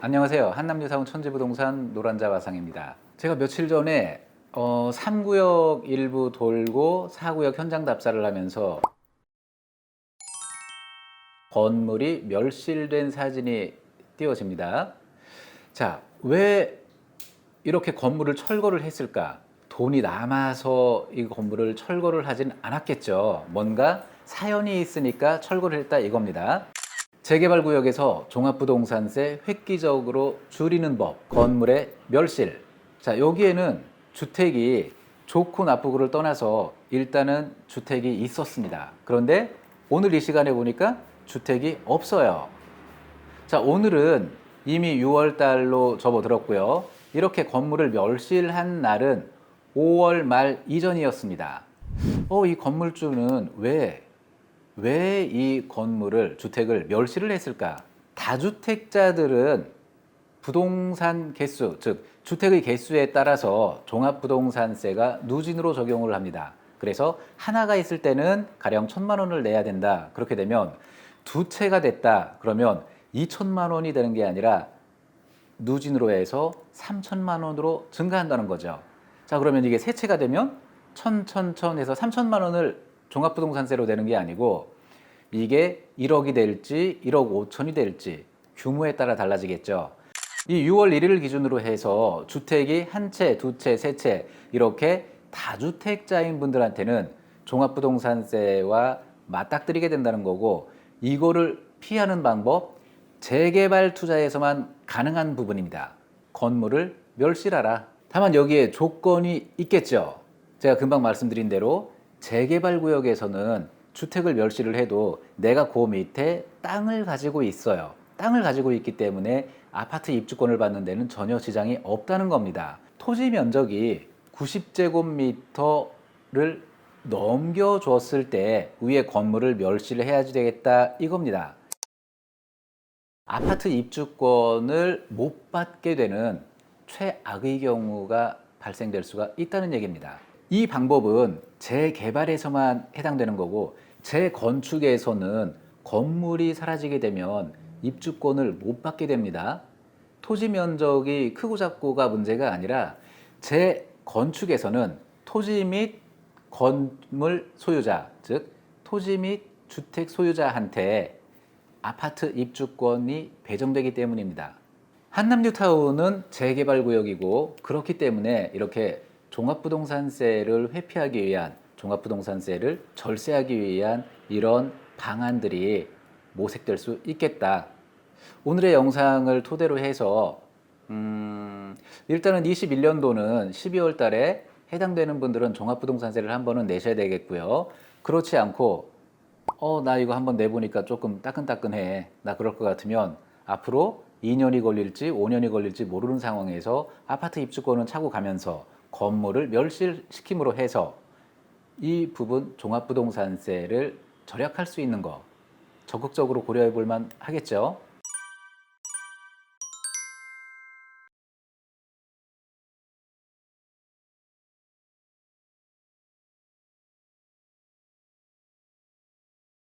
안녕하세요. 한남유사원 천지부동산 노란자 화상입니다. 제가 며칠 전에 어, 3구역 일부 돌고 4구역 현장 답사를 하면서 건물이 멸실된 사진이 띄워집니다. 자, 왜 이렇게 건물을 철거를 했을까? 돈이 남아서 이 건물을 철거를 하진 않았겠죠. 뭔가 사연이 있으니까 철거를 했다 이겁니다. 재개발 구역에서 종합부동산세 획기적으로 줄이는 법, 건물의 멸실. 자, 여기에는 주택이 좋고 나쁘고를 떠나서 일단은 주택이 있었습니다. 그런데 오늘 이 시간에 보니까 주택이 없어요. 자, 오늘은 이미 6월 달로 접어들었고요. 이렇게 건물을 멸실한 날은 5월 말 이전이었습니다. 어, 이 건물주는 왜, 왜 이 건물을, 주택을 멸실을 했을까? 다주택자들은 부동산 개수, 즉, 주택의 개수에 따라서 종합부동산세가 누진으로 적용을 합니다. 그래서 하나가 있을 때는 가령 천만 원을 내야 된다. 그렇게 되면 두 채가 됐다. 그러면 2천만 원이 되는 게 아니라 누진으로 해서 3천만 원으로 증가한다는 거죠. 자, 그러면 이게 세 채가 되면 천, 천, 천 해서 3천만 원을 종합부동산세로 되는 게 아니고 이게 1억이 될지 1억 5천이 될지 규모에 따라 달라지겠죠. 이 6월 1일을 기준으로 해서 주택이 한 채, 두 채, 세 채 이렇게 다주택자인 분들한테는 종합부동산세와 맞닥뜨리게 된다는 거고 이거를 피하는 방법 재개발 투자에서만 가능한 부분입니다. 건물을 멸실하라. 다만 여기에 조건이 있겠죠. 제가 금방 말씀드린 대로 재개발 구역에서는 주택을 멸실을 해도 내가 그 밑에 땅을 가지고 있어요. 땅을 가지고 있기 때문에 아파트 입주권을 받는 데는 전혀 지장이 없다는 겁니다. 토지 면적이 90제곱미터를 넘겨줬을 때 위에 건물을 멸실을 해야지 되겠다 이겁니다. 아파트 입주권을 못 받게 되는 최악의 경우가 발생될 수가 있다는 얘기입니다. 이 방법은 재개발에서만 해당되는 거고 재건축에서는 건물이 사라지게 되면 입주권을 못 받게 됩니다. 토지 면적이 크고 작고가 문제가 아니라 재건축에서는 토지 및 건물 소유자, 즉 토지 및 주택 소유자한테 아파트 입주권이 배정되기 때문입니다. 한남뉴타운은 재개발 구역이고 그렇기 때문에 이렇게 종합부동산세를 회피하기 위한 종합부동산세를 절세하기 위한 이런 방안들이 모색될 수 있겠다. 오늘의 영상을 토대로 해서 음, 일단은 21년도는 12월 달에 해당되는 분들은 종합부동산세를 한 번은 내셔야 되겠고요. 그렇지 않고 어, 나 이거 한번 내보니까 조금 따끈따끈해. 나 그럴 것 같으면 앞으로 2년이 걸릴지 5년이 걸릴지 모르는 상황에서 아파트 입주권은 차고 가면서 건물을 멸실시킴으로 해서 이 부분 종합부동산세를 절약할 수 있는 거 적극적으로 고려해 볼만 하겠죠.